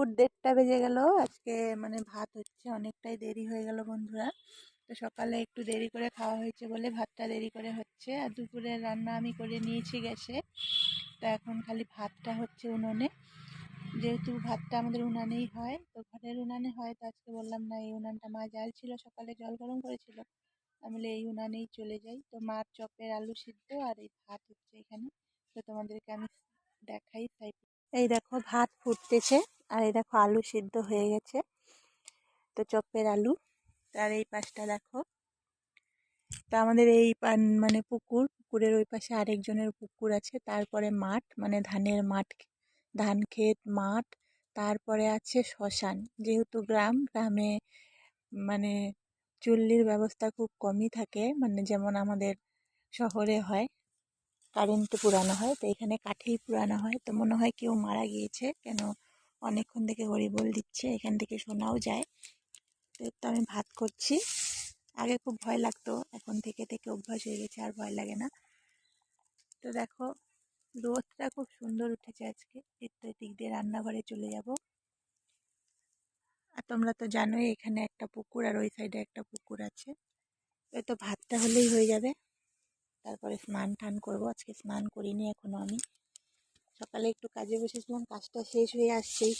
দুপুর দেড়টা বেজে গেল। আজকে মানে ভাত হচ্ছে অনেকটাই দেরি হয়ে গেল বন্ধুরা। তো সকালে একটু দেরি করে খাওয়া হয়েছে বলে ভাতটা দেরি করে হচ্ছে। আর দুপুরে রান্না আমি করে নিয়েছি গ্যাসে। তো এখন খালি ভাতটা হচ্ছে উনুনে। যেহেতু ভাতটা আমাদের উনানেই হয়, তো ঘরের উনানে হয়, তো আজকে বললাম না, এই উনানটা মা জাল ছিল, সকালে জল গরম করেছিল। আমি বলি, এই উনানেই চলে যাই। তো মার চপের আলু সিদ্ধ আর এই ভাত হচ্ছে এখানে। তো তোমাদেরকে আমি দেখাই, তাই। এই দেখো, ভাত ফুটতেছে। আর এই দেখো আলু সিদ্ধ হয়ে গেছে। তো চপের আলু, তার এই পাশটা দেখো। তো আমাদের এই মানে পুকুর, পুকুরের ওই পাশে আরেকজনের পুকুর আছে, তারপরে মাঠ মানে ধানের মাঠ, ধান ক্ষেত, মাঠ, তারপরে আছে শ্মশান। যেহেতু গ্রাম, গ্রামে মানে চুল্লির ব্যবস্থা খুব কমই থাকে মানে যেমন আমাদের শহরে হয়, কারেন্টে পুরানো হয়, তো এখানে কাঠেই পুরানো হয়, তো মনে হয় কেউ মারা গিয়েছে, কেন অনেকক্ষণ থেকে হরিবোল দিচ্ছে, এখান থেকে শোনাও যায়। তো আমি ভাত করছি, আগে খুব ভয় লাগতো, এখন থেকে থেকে অভ্যাস হয়ে গেছে, আর ভয় লাগে না। তো দেখো, রোদটা খুব সুন্দর উঠেছে আজকে এর দিক দিয়ে রান্নাঘরে চলে যাব। আর তোমরা তো জানোই, এখানে একটা পুকুর আর ওই সাইডে একটা পুকুর আছে। তো ভাতটা হলেই হয়ে যাবে। তারপরে স্নান টান করব, আজকে স্নান করিনি এখনও আমি। সকালে একটু কাজে বসেছিলাম কাজটা শেষ হয়ে আসছেই